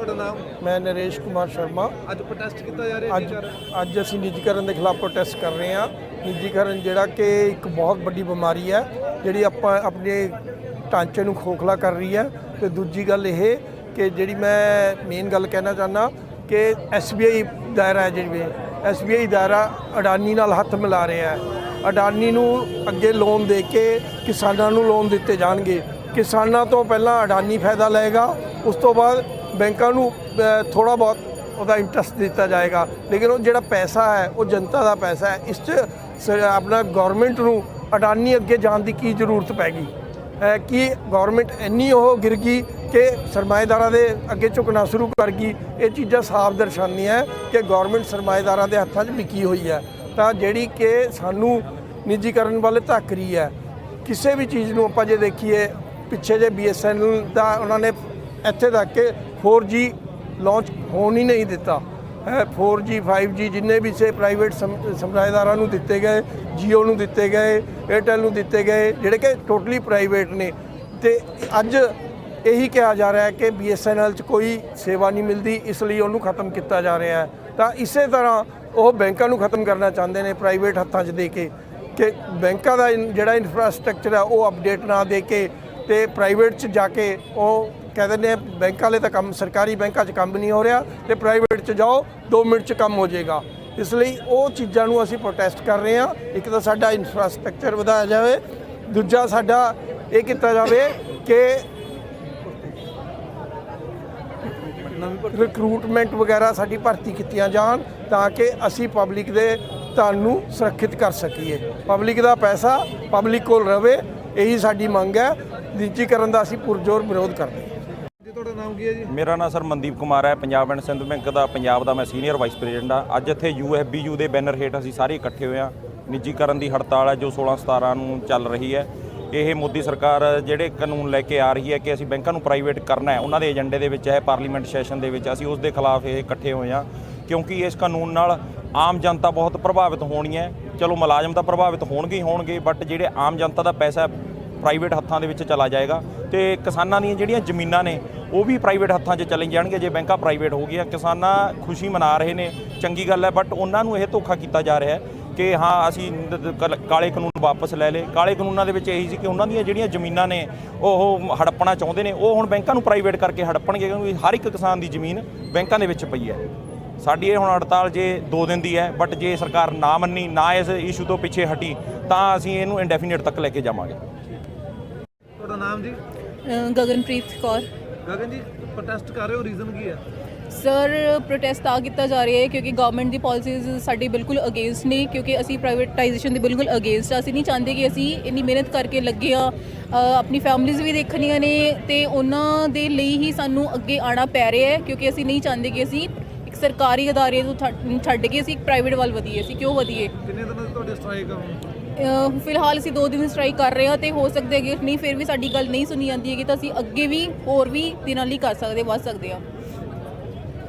ਤੁਹਾਡਾ ਨਾਮ? ਮੈਂ ਨਰੇਸ਼ ਕੁਮਾਰ ਸ਼ਰਮਾ। ਅੱਜ ਪ੍ਰੋਟੈਸਟ ਕੀਤਾ ਜਾ ਰਿਹਾ ਅੱਜ ਅੱਜ ਅਸੀਂ ਨਿੱਜੀਕਰਨ ਦੇ ਖਿਲਾਫ ਪ੍ਰੋਟੈਸਟ ਕਰ ਰਹੇ ਹਾਂ। ਨਿੱਜੀਕਰਨ ਜਿਹੜਾ ਕਿ ਇੱਕ ਬਹੁਤ ਵੱਡੀ ਬਿਮਾਰੀ ਹੈ ਜਿਹੜੀ ਆਪਾਂ ਆਪਣੇ ਢਾਂਚੇ ਨੂੰ ਖੋਖਲਾ ਕਰ ਰਹੀ ਹੈ। ਤੇ ਦੂਜੀ ਗੱਲ ਇਹ ਕਿ ਜਿਹੜੀ ਮੈਂ ਮੇਨ ਗੱਲ ਕਹਿਣਾ ਚਾਹੁੰਦਾ ਕਿ SBI ਦਾਇਰਾ ਹੈ ਜਿਹੜੀ। SBI ਦਾਇਰਾ ਅਡਾਨੀ ਨਾਲ ਹੱਥ ਮਿਲਾ ਰਿਹਾ ਹੈ। ਅਡਾਨੀ ਨੂੰ ਅੱਗੇ ਲੋਨ ਦੇ ਕੇ ਕਿਸਾਨਾਂ ਨੂੰ ਲੋਨ ਦਿੱਤੇ ਜਾਣਗੇ। ਕਿਸਾਨਾਂ ਤੋਂ ਪਹਿਲਾਂ ਅਡਾਨੀ ਫਾਇਦਾ ਲਏਗਾ ਉਸ ਤੋਂ ਬਾਅਦ ਬੈਂਕਾਂ ਨੂੰ ਥੋੜਾ ਬਹੁਤ ਉਹਦਾ ਇੰਟਰਸਟ ਦਿੱਤਾ ਜਾਏਗਾ। ਲੇਕਿਨ ਉਹ ਜਿਹੜਾ ਪੈਸਾ ਹੈ, ਉਹ ਜਨਤਾ ਦਾ ਪੈਸਾ ਹੈ, ਇਸ 'ਚ ਆਪਣਾ ਗਵਰਨਮੈਂਟ ਨੂੰ ਅਡਾਨੀ ਅੱਗੇ ਜਾਣ ਦੀ ਕੀ ਜ਼ਰੂਰਤ ਪੈ ਗਈ? ਹੈ ਕਿ ਗਵਰਨਮੈਂਟ ਇੰਨੀ ਉਹ ਗਿਰ ਗਈ ਕਿ ਸਰਮਾਏਦਾਰਾਂ ਦੇ ਅੱਗੇ ਝੁਕਣਾ ਸ਼ੁਰੂ ਕਰ ਗਈ? ਇਹ ਚੀਜ਼ਾਂ ਸਾਫ਼ ਦਰਸਾਉਂਦੀਆਂ ਹੈ ਕਿ ਗਵਰਨਮੈਂਟ ਸਰਮਾਏਦਾਰਾਂ ਦੇ ਹੱਥਾਂ 'ਚ ਵਿਕੀ ਹੋਈ ਹੈ। ਤਾਂ ਜਿਹੜੀ ਕਿ ਸਾਨੂੰ ਨਿੱਜੀਕਰਨ ਵੱਲ ਧੱਕ ਰਹੀ ਹੈ। ਕਿਸੇ ਵੀ ਚੀਜ਼ ਨੂੰ ਆਪਾਂ ਜੇ ਦੇਖੀਏ, ਪਿੱਛੇ ਜੇ BSNL ਦਾ ਉਹਨਾਂ ਨੇ ਇੱਥੇ ਤੱਕ ਕਿ 4G ਲਾਂਚ ਹੋਣ ਹੀ ਨਹੀਂ ਦਿੱਤਾ। ਹੈ 4G 5G ਜਿੰਨੇ ਵੀ ਸੇ ਪ੍ਰਾਈਵੇਟ ਸੰਪਰਦਾਇਦਾਰਾਂ ਨੂੰ ਦਿੱਤੇ ਗਏ, Jio ਨੂੰ ਦਿੱਤੇ ਗਏ, Airtel ਨੂੰ ਦਿੱਤੇ ਗਏ, ਜਿਹੜੇ ਕਿ ਟੋਟਲੀ ਪ੍ਰਾਈਵੇਟ ਨੇ। ਤੇ ਅੱਜ ਇਹੀ ਕਿਹਾ ਜਾ ਰਿਹਾ ਹੈ ਕਿ BSNL 'ਚ ਕੋਈ ਸੇਵਾ ਨਹੀਂ ਮਿਲਦੀ, ਇਸ ਲਈ ਉਹਨੂੰ ਖਤਮ ਕੀਤਾ ਜਾ ਰਿਹਾ ਹੈ। ਤਾਂ ਇਸੇ ਤਰ੍ਹਾਂ ਉਹ ਬੈਂਕਾਂ ਨੂੰ ਖਤਮ ਕਰਨਾ ਚਾਹੁੰਦੇ ਨੇ ਪ੍ਰਾਈਵੇਟ ਹੱਥਾਂ 'ਚ ਦੇ ਕੇ ਕਿ ਬੈਂਕਾਂ ਦਾ ਜਿਹੜਾ ਇਨਫਰਾਸਟ੍ਰਕਚਰ ਹੈ ਉਹ ਅਪਡੇਟ ਨਾ ਦੇ ਕੇ ਤੇ ਪ੍ਰਾਈਵੇਟ 'ਚ ਜਾ ਕੇ ਉਹ ਕਹਿ ਦਿੰਦੇ ਨੇ ਬੈਂਕਾਂ ਵਾਲੇ ਤਾਂ ਕੰਮ, ਸਰਕਾਰੀ ਬੈਂਕਾਂ 'ਚ ਕੰਮ ਨਹੀਂ ਹੋ ਰਿਹਾ ਤੇ ਪ੍ਰਾਈਵੇਟ 'ਚ ਜਾਓ 2 ਮਿੰਟ 'ਚ ਕੰਮ ਹੋ ਜਾਏਗਾ। ਇਸ ਲਈ ਉਹ ਚੀਜ਼ਾਂ ਨੂੰ ਅਸੀਂ ਪ੍ਰੋਟੈਸਟ ਕਰ ਰਹੇ ਹਾਂ। ਇੱਕ ਤਾਂ ਸਾਡਾ ਇਨਫਰਾਸਟ੍ਰਕਚਰ ਵਧਾਇਆ ਜਾਵੇ, ਦੂਜਾ ਸਾਡਾ ਇਹ ਕੀਤਾ ਜਾਵੇ ਕਿ ਰਿਕਰੂਟਮੈਂਟ ਵਗੈਰਾ ਸਾਡੀ ਭਰਤੀ ਕੀਤੀਆਂ ਜਾਣ ਤਾਂ ਕਿ ਅਸੀਂ ਪਬਲਿਕ ਦੇ ਧਨ ਨੂੰ ਸੁਰੱਖਿਅਤ ਕਰ ਸਕੀਏ। ਪਬਲਿਕ ਦਾ ਪੈਸਾ ਪਬਲਿਕ ਕੋਲ ਰਵੇ, ਇਹੀ ਸਾਡੀ ਮੰਗ ਹੈ। ਨਿੱਜੀਕਰਨ ਦਾ ਅਸੀਂ ਪੁਰਜੋਰ ਵਿਰੋਧ ਕਰਦੇ ਹਾਂ। ਨਾਮ ਕੀ ਹੈ ਜੀ? ਮੇਰਾ ਨਾਮ ਸਰ ਮਨਦੀਪ ਕੁਮਾਰ ਹੈ, ਪੰਜਾਬ ਐਂਡ ਸਿੰਧ ਬੈਂਕ ਦਾ, ਪੰਜਾਬ ਦਾ ਮੈਂ ਸੀਨੀਅਰ ਵਾਈਸ ਪ੍ਰੈਜ਼ੀਡੈਂਟ ਆ ਅੱਜ ਇੱਥੇ ਯੂਐਫਬੀਯੂ ਦੇ ਬੈਨਰ ਹੇਠ ਅਸੀਂ ਸਾਰੇ ਇਕੱਠੇ ਹੋਏ ਆ ਨਿੱਜੀਕਰਨ ਦੀ ਹੜਤਾਲ ਹੈ ਜੋ 16 17 ਨੂੰ ਚੱਲ ਰਹੀ ਹੈ। ਇਹ ਮੋਦੀ ਸਰਕਾਰ ਜਿਹੜੇ ਕਾਨੂੰਨ ਲੈ ਕੇ ਆ ਰਹੀ ਹੈ ਕਿ ਅਸੀਂ ਬੈਂਕਾਂ ਨੂੰ ਪ੍ਰਾਈਵੇਟ ਕਰਨਾ ਹੈ, ਉਹਨਾਂ ਦੇ ਏਜੰਡੇ ਦੇ ਵਿੱਚ ਹੈ, ਪਾਰਲੀਮੈਂਟ ਸੈਸ਼ਨ ਦੇ ਵਿੱਚ। ਅਸੀਂ ਉਸ ਦੇ ਖਿਲਾਫ ਇਹ ਇਕੱਠੇ ਹੋਏ ਆ ਕਿਉਂਕਿ ਇਸ ਕਾਨੂੰਨ ਨਾਲ ਆਮ ਜਨਤਾ ਬਹੁਤ ਪ੍ਰਭਾਵਿਤ ਹੋਣੀ ਹੈ। ਚਲੋ ਮੁਲਾਜ਼ਮ ਤਾਂ ਪ੍ਰਭਾਵਿਤ ਹੋਣਗੇ ਹੀ ਹੋਣਗੇ ਬਟ ਜਿਹੜੇ ਆਮ ਜਨਤਾ ਦਾ ਪੈਸਾ ਪ੍ਰਾਈਵੇਟ ਹੱਥਾਂ ਦੇ ਵਿੱਚ ਚਲਾ ਜਾਏਗਾ। ਤੇ ਕਿਸਾਨਾਂ ਦੀਆਂ ਜਿਹੜੀਆਂ ਜ਼ਮੀਨਾਂ ਨੇ ਉਹ ਵੀ ਪ੍ਰਾਈਵੇਟ ਹੱਥਾਂ 'ਚ ਚਲੇ ਜਾਣਗੇ ਜੇ ਬੈਂਕਾਂ ਪ੍ਰਾਈਵੇਟ ਹੋ ਗਈਆਂ ਕਿਸਾਨਾਂ ਖੁਸ਼ੀ ਮਨਾ ਰਹੇ ਨੇ ਚੰਗੀ ਗੱਲ ਹੈ ਬਟ ਉਹਨਾਂ ਨੂੰ ਇਹ ਧੋਖਾ ਕੀਤਾ ਜਾ ਰਿਹਾ ਹੈ ਕਿ ਹਾਂ ਅਸੀਂ ਦ- ਕਲ- ਕਾਨੂੰਨ ਵਾਪਸ ਲੈ ਲਏ। ਕਾਲੇ ਕਾਨੂੰਨਾਂ ਦੇ ਵਿੱਚ ਇਹੀ ਸੀ ਕਿ ਉਹਨਾਂ ਦੀਆਂ ਜਿਹੜੀਆਂ ਜ਼ਮੀਨਾਂ ਨੇ ਉਹ ਹੜੱਪਣਾ ਚਾਹੁੰਦੇ ਨੇ ਉਹ ਹੁਣ ਬੈਂਕਾਂ ਨੂੰ ਪ੍ਰਾਈਵੇਟ ਕਰਕੇ ਹੜੱਪਣਗੇ ਕਿਉਂਕਿ ਹਰ ਇੱਕ ਕਿਸਾਨ ਦੀ ਜ਼ਮੀਨ ਬੈਂਕਾਂ ਦੇ ਵਿੱਚ ਪਈ ਹੈ। ਸਾਡੀ ਇਹ ਹੁਣ ਹੜਤਾਲ ਜੇ 2 ਦਿਨ ਦੀ ਹੈ ਬਟ ਜੇ ਸਰਕਾਰ ਨਾ ਮੰਨੀ ਨਾ ਇਸ ਇਸ਼ੂ ਤੋਂ ਪਿੱਛੇ ਹਟੀ ਤਾਂ ਅਸੀਂ ਇਹਨੂੰ ਇੰਡੈਫੀਨਿਟ ਤੱਕ ਲੈ ਕੇ ਜਾਵਾਂਗੇ। ਤੁਹਾਡਾ ਨਾਮ ਜੀ? ਗਗਨਪ੍ਰੀਤ ਕੌਰ। ਗਗਨ ਜੀ ਪ੍ਰੋਟੈਸਟ ਕਰ ਰਹੇ ਹੋ ਰੀਜ਼ਨ ਕੀ ਹੈ? ਸਰ ਪ੍ਰੋਟੈਸਟ ਤਾਂ ਕੀਤਾ ਜਾ ਰਿਹਾ ਹੈ ਕਿਉਂਕਿ ਗਵਰਨਮੈਂਟ ਦੀ ਪਾਲਿਸੀਜ਼ ਸਾਡੇ ਬਿਲਕੁਲ ਅਗੇਂਸਟ ਨੇ, ਕਿਉਂਕਿ ਅਸੀਂ ਪ੍ਰਾਈਵੇਟਾਈਜੇਸ਼ਨ ਦੇ ਬਿਲਕੁਲ ਅਗੇਂਸਟ ਅਸੀਂ ਨਹੀਂ ਚਾਹੁੰਦੇ ਕਿ ਅਸੀਂ ਇੰਨੀ ਮਿਹਨਤ ਕਰਕੇ ਲੱਗੇ ਆ ਆਪਣੀ ਫੈਮਲੀਜ਼ ਵੀ ਦੇਖਣੀਆਂ ਨੇ ਤੇ ਉਹਨਾਂ ਦੇ ਲਈ ਹੀ ਸਾਨੂੰ ਅੱਗੇ ਆਣਾ ਪੈ ਰਿਹਾ ਹੈ, ਕਿਉਂਕਿ ਅਸੀਂ ਨਹੀਂ ਚਾਹੁੰਦੇ ਕਿ ਅਸੀਂ ਸਰਕਾਰੀ ਅਦਾਰੇ ਨੂੰ ਥ- ਛੱਡ ਕੇ ਅਸੀਂ ਇੱਕ ਪ੍ਰਾਈਵੇਟ ਵੱਲ ਵਧੀਏ ਅਸੀਂ ਕਿਉਂ ਵਧੀਏ? ਕਿੰਨੇ ਦਿਨਾਂ ਦੀ ਤੁਹਾਡੀ ਸਟ੍ਰਾਈਕ ਹੁਣ? ਅ, ਫਿਲਹਾਲ ਅਸੀਂ 2 ਦਿਨ ਸਟ੍ਰਾਈਕ ਕਰ ਰਹੇ ਹਾਂ ਤੇ ਹੋ ਸਕਦਾ ਹੈ ਕਿ ਨਹੀਂ ਫਿਰ ਵੀ ਸਾਡੀ ਗੱਲ ਨਹੀਂ ਸੁਣੀ ਜਾਂਦੀ ਹੈਗੀ ਤਾਂ ਅਸੀਂ ਅੱਗੇ ਵੀ ਹੋਰ ਵੀ ਦਿਨਾਂ ਲਈ ਕਰ ਸਕਦੇ ਵੱਧ ਸਕਦੇ ਹਾਂ।